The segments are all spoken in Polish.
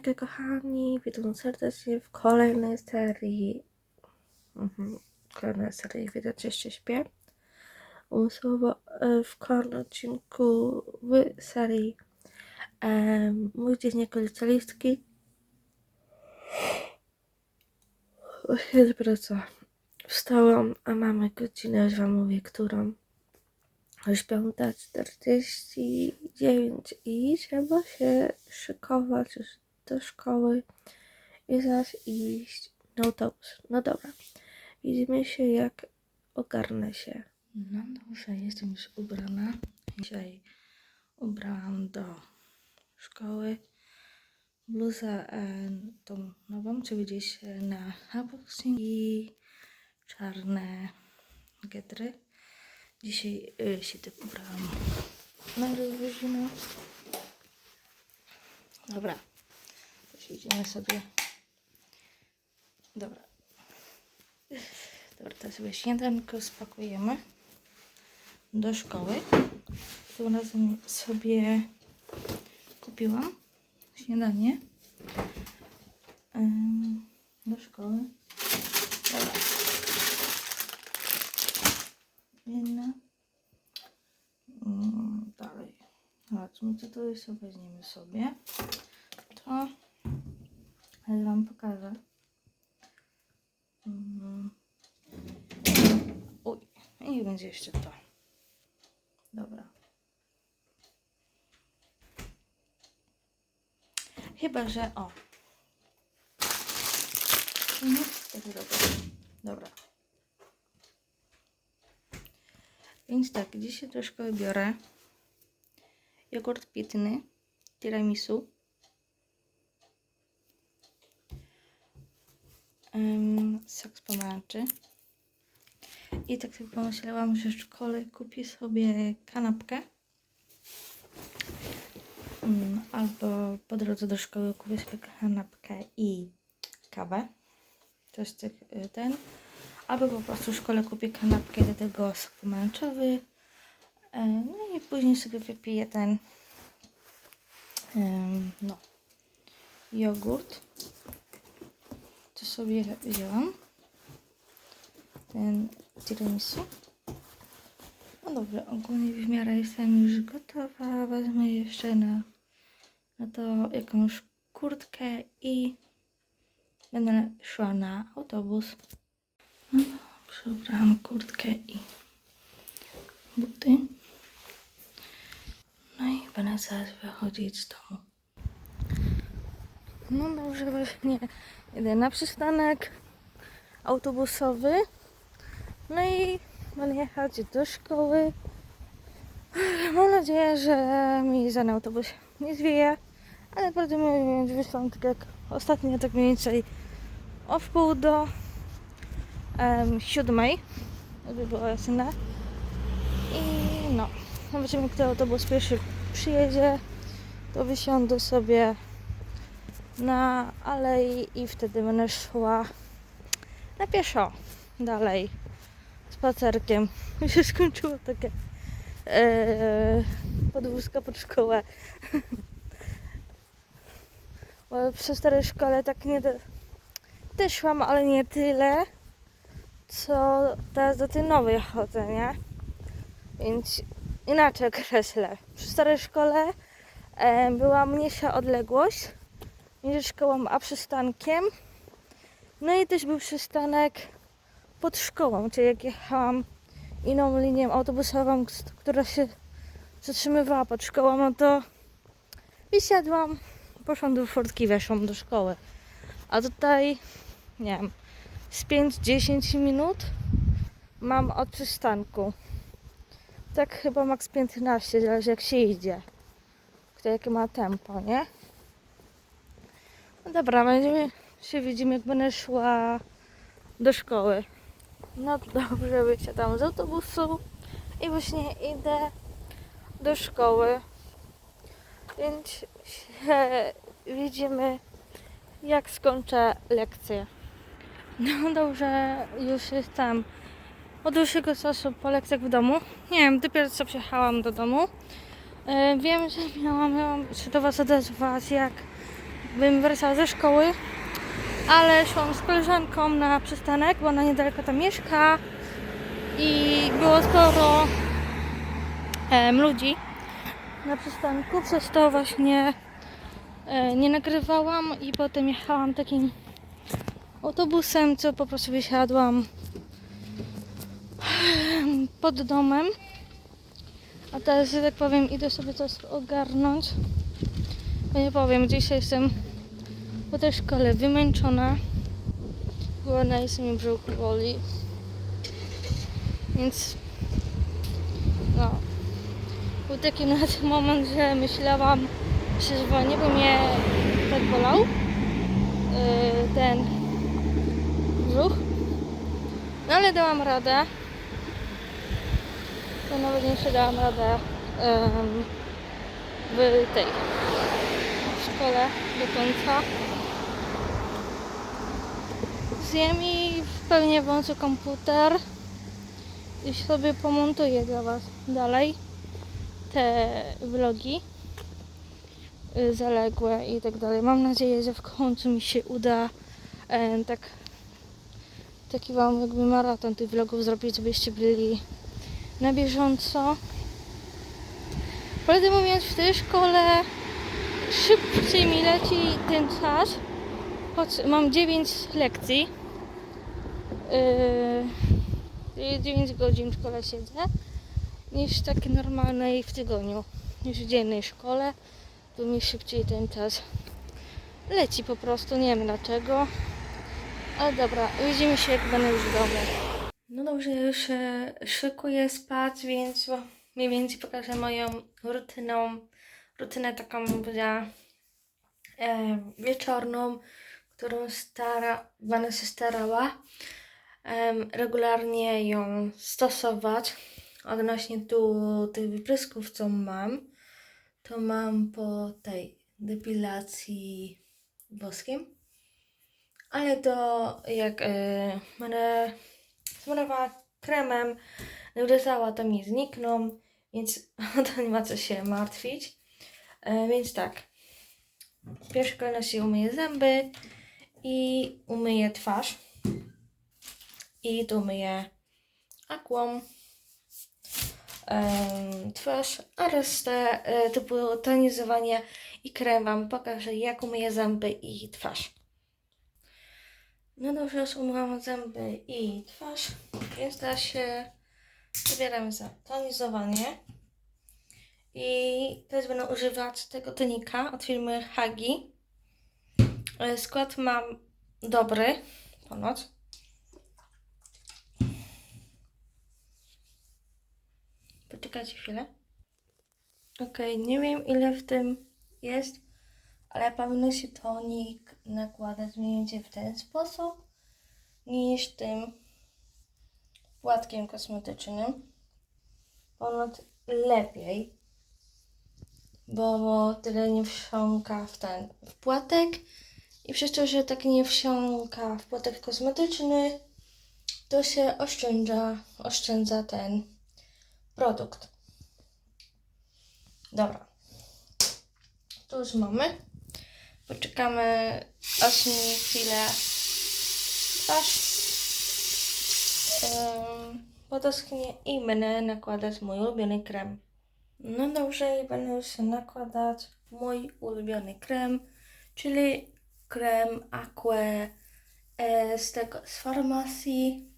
Kochani, witam serdecznie w kolejnej serii. Mhm, kolejnej serii widać jeszcze śpię. Umysłowo e, w kolejnym odcinku w serii em, Mój dzień jako licealistki. Właśnie dopiero co wstałam, a mamy godzinę, już wam mówię, którą. Już 5.49 i trzeba się szykować już do szkoły i zaraz iść na autobus. No dobra, widzimy się jak ogarnę się. No dobrze, jestem już ubrana. Dzisiaj ubrałam do szkoły bluzę e, tą nową, czy gdzieś e, na unboxing i czarne getry. Dzisiaj y, się tak ubrałam na rozluźno. Dobra. Idziemy sobie. Dobra. Dobra, to sobie śniadanko spakujemy do szkoły. Tym razem sobie kupiłam śniadanie do szkoły. Dobra. Jedna. Mm, dalej. Zobaczmy, co jest. Weźmiemy sobie. To. Ale wam pokażę. Mm. Uj, i będzie jeszcze to. Dobra. Chyba, że o. Mhm, tak dobra. Dobra. Więc tak, dzisiaj do szkoły biorę jogurt pitny, tiramisu, um, sok z pomarańczy. I tak sobie pomyślałam, że w szkole kupię sobie kanapkę. Mm, albo po drodze do szkoły kupię sobie kanapkę i kawę. To jest tych, y, ten. Albo po prostu w szkole kupię kanapkę do tego sok pomarańczowy. E, No i później sobie wypiję ten em, no, jogurt. Sobie wzięłam. Ten tiramisu. No dobrze, ogólnie w miarę jestem już gotowa. Wezmę jeszcze na, na to jakąś kurtkę i będę szła na autobus. No, przebrałam kurtkę i buty. No i będę zaraz wychodzić z domu. No dobrze, właśnie jedę na przystanek autobusowy. No i będę jechać do szkoły. Mam nadzieję, że mi za autobus nie zwieje, ale prawdę mówiąc wyszłam tak jak ostatnio, tak mniej więcej o wpół do em, siódmej, żeby było jasne. I no, zobaczymy, kto autobus pierwszy przyjedzie, to wysiądę sobie na alei i wtedy będę szła na pieszo dalej spacerkiem. Mi się skończyło takie e, podwózka pod szkołę. Bo przy starej szkole tak nie... Do... Też szłam, ale nie tyle, co teraz do tej nowej chodzę, nie? Więc inaczej określę. Przy starej szkole e, była mniejsza odległość między szkołą a przystankiem. No i też był przystanek pod szkołą, czyli jak jechałam inną linią autobusową, która się zatrzymywała pod szkołą, no to wysiadłam, poszłam do furtki, weszłam do szkoły. A tutaj, nie wiem, z 5-10 minut mam od przystanku. Tak chyba maks 15, zależy jak się idzie. Kto jakie ma tempo, nie? No dobra, będziemy się widzimy jak będę szła do szkoły. No dobrze, wysiadam z autobusu i właśnie idę do szkoły. Więc się widzimy jak skończę lekcję. No dobrze, już jestem od dłuższego czasu po lekcjach w domu. Nie wiem, dopiero co przyjechałam do domu. E, Wiem, że miałam, miałam się do Was odezwać, jak bym wracała ze szkoły, ale szłam z koleżanką na przystanek, bo ona niedaleko tam mieszka i było sporo em, ludzi na przystanku, przez to właśnie e, nie nagrywałam i potem jechałam takim autobusem, co po prostu wysiadłam pod domem. A teraz, że tak powiem, idę sobie coś ogarnąć. Bo nie powiem, dzisiaj jestem po tej szkole wymęczona. Głodna jest mi brzuch boli. Więc no. Był taki nawet moment, że myślałam, że zwolnię, bo mnie tak bolał yy, ten brzuch. No ale dałam radę. To nawet jeszcze dałam radę em, w tej szkole do końca. Zjem i pewnie włączę komputer i sobie pomontuję dla Was dalej te vlogi y, zaległe i tak dalej. Mam nadzieję, że w końcu mi się uda em, tak taki wam jakby maraton tych vlogów zrobić, żebyście byli na bieżąco. Prawdę mówiąc, w tej szkole szybciej mi leci ten czas, choć mam 9 lekcji. Yy, 9 godzin w szkole siedzę, niż takiej normalnej w tygodniu, niż w dziennej szkole. Tu mi szybciej ten czas leci po prostu, nie wiem dlaczego. Ale dobra, widzimy się jak będę już w domu. No dobrze, już e, szykuję spać, więc mniej więcej pokażę moją rutynę, rutynę taką, bym powiedziała, e, wieczorną, którą stara, będę się starała em, regularnie ją stosować. Odnośnie tu tych wyprysków, co mam, to mam po tej depilacji woskiem. Ale to jak y, będę smarowała kremem, uderzała, to mi znikną, więc to nie ma co się martwić. E, więc tak, w pierwszej kolejności umyję zęby i umyję twarz. I tu myję em, twarz, a resztę e, było tonizowanie i krem Wam pokażę, jak umyję zęby i twarz. No dobrze, już umyłam zęby i twarz, więc teraz się zabieram za tonizowanie. I teraz będę używać tego tonika od firmy Hagi. E, Skład mam dobry, ponoć. Poczekajcie chwilę. Okej, nie wiem ile w tym jest, ale powinno się tonik nakładać mniej więcej w ten sposób niż tym płatkiem kosmetycznym. Ponoć lepiej, bo, tyle nie wsiąka w ten w płatek i przez to, że tak nie wsiąka w płatek kosmetyczny, to się oszczędza, oszczędza ten produkt. Dobra. Tu już mamy. Poczekamy aż mi chwilę twarz um, podoschnie i będę nakładać mój ulubiony krem. No dobrze, i będę już nakładać mój ulubiony krem, czyli krem Aqua e, z tego z farmacji,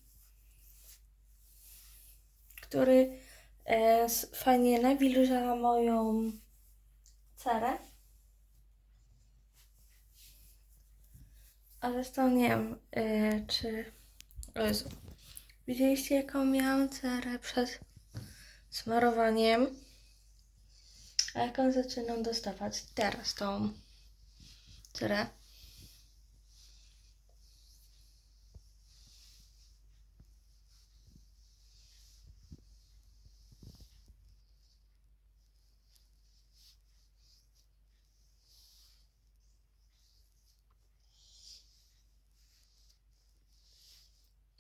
który e, fajnie nawilża moją cerę. A zresztą nie wiem, czy... Jezu. Widzieliście jaką miałam cerę przed smarowaniem? A jaką zaczynam dostawać teraz tą cerę?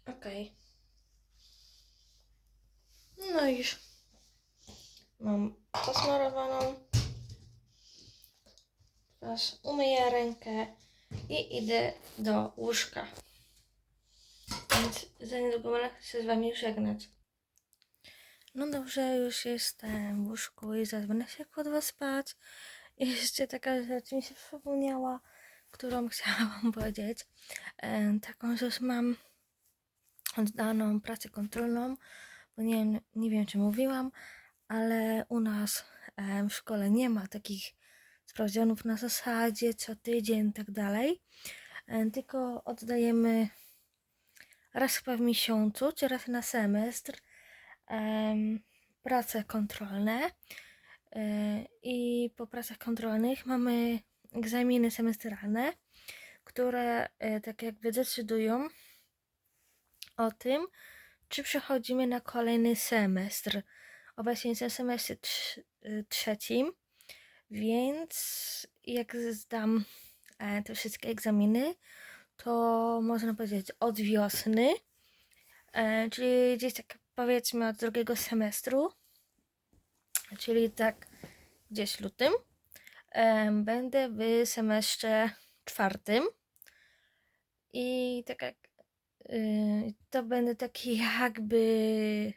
Okej. No i już mam posmarowaną Teraz umyję rękę i idę do łóżka. Więc za niedługo będę się z wami żegnać. No dobrze, już jestem w łóżku i zaraz będę się kładła spać. I jeszcze taka rzecz mi się przypomniała, którą chciałam powiedzieć. E, taką, że już mam oddaną pracę kontrolną, bo nie nie wiem czy mówiłam, ale u nas w szkole nie ma takich sprawdzianów na zasadzie co tydzień i tak dalej, tylko oddajemy raz chyba w miesiącu, czy raz na semestr em, prace kontrolne e, i po pracach kontrolnych mamy egzaminy semestralne, które e, tak jakby decydują o tym, czy przechodzimy na kolejny semestr. Obecnie w semestrze trz- y, trzecim, więc jak zdam e, te wszystkie egzaminy, to można powiedzieć od wiosny, e, czyli gdzieś tak powiedzmy od drugiego semestru, czyli tak gdzieś lutym, em, będę w semestrze czwartym i tak jak y, to będę taki jakby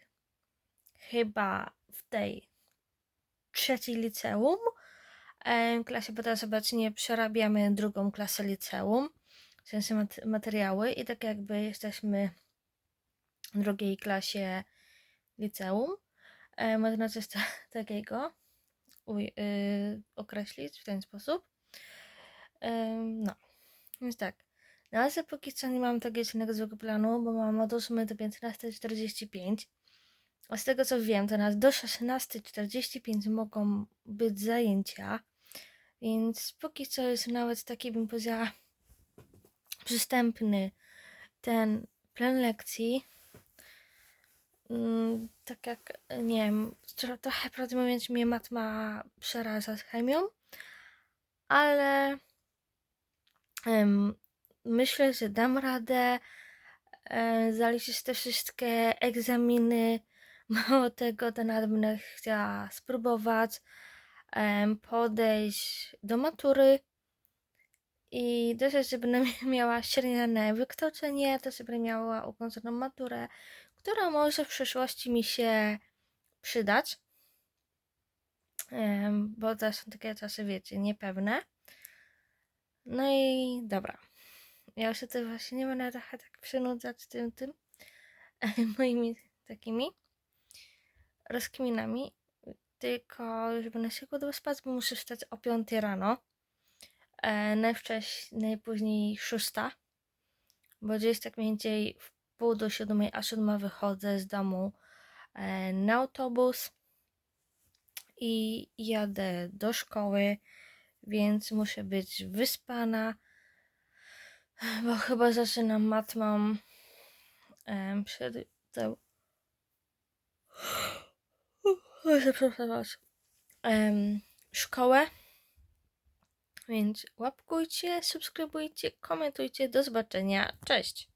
chyba w tej trzeciej liceum klasie, bo teraz obecnie przerabiamy drugą klasę liceum, w sensie mat- materiały i tak jakby jesteśmy w drugiej klasie liceum. Można coś ta- takiego uj- y, określić w ten sposób. No, więc tak. Na razie póki co nie mam takiego jednego złego planu, bo mam od 8 do 15.45. Z tego co wiem, to nas do 16.45 mogą być zajęcia. Więc póki co jest nawet taki, bym powiedziała, przystępny ten plan lekcji. Mm, tak jak, nie wiem, tro- trochę prawdę mówiąc mnie matma przeraża z chemią, ale em, myślę, że dam radę e, zaliczyć te wszystkie egzaminy. Mało tego, nawet będę chciała spróbować podejść do matury i dość, że miała średnie wykształcenie, sobie będę miała ukończoną maturę, która może w przyszłości mi się przydać. Bo to są takie czasy, wiecie, niepewne. No i dobra. Ja się to właśnie nie będę trochę tak przynudzać tym, tym moimi takimi rozkminami, tylko już będę się kładła spać, bo muszę wstać o 5 rano. E, najwcześniej, najpóźniej 6, bo gdzieś tak mniej więcej w pół do siódmej, a siódma wychodzę z domu e, na autobus i jadę do szkoły, więc muszę być wyspana, bo chyba zaczynam matmą em, przed Muszę przepraszać. Em, szkołę. Więc łapkujcie, subskrybujcie, komentujcie. Do zobaczenia. Cześć!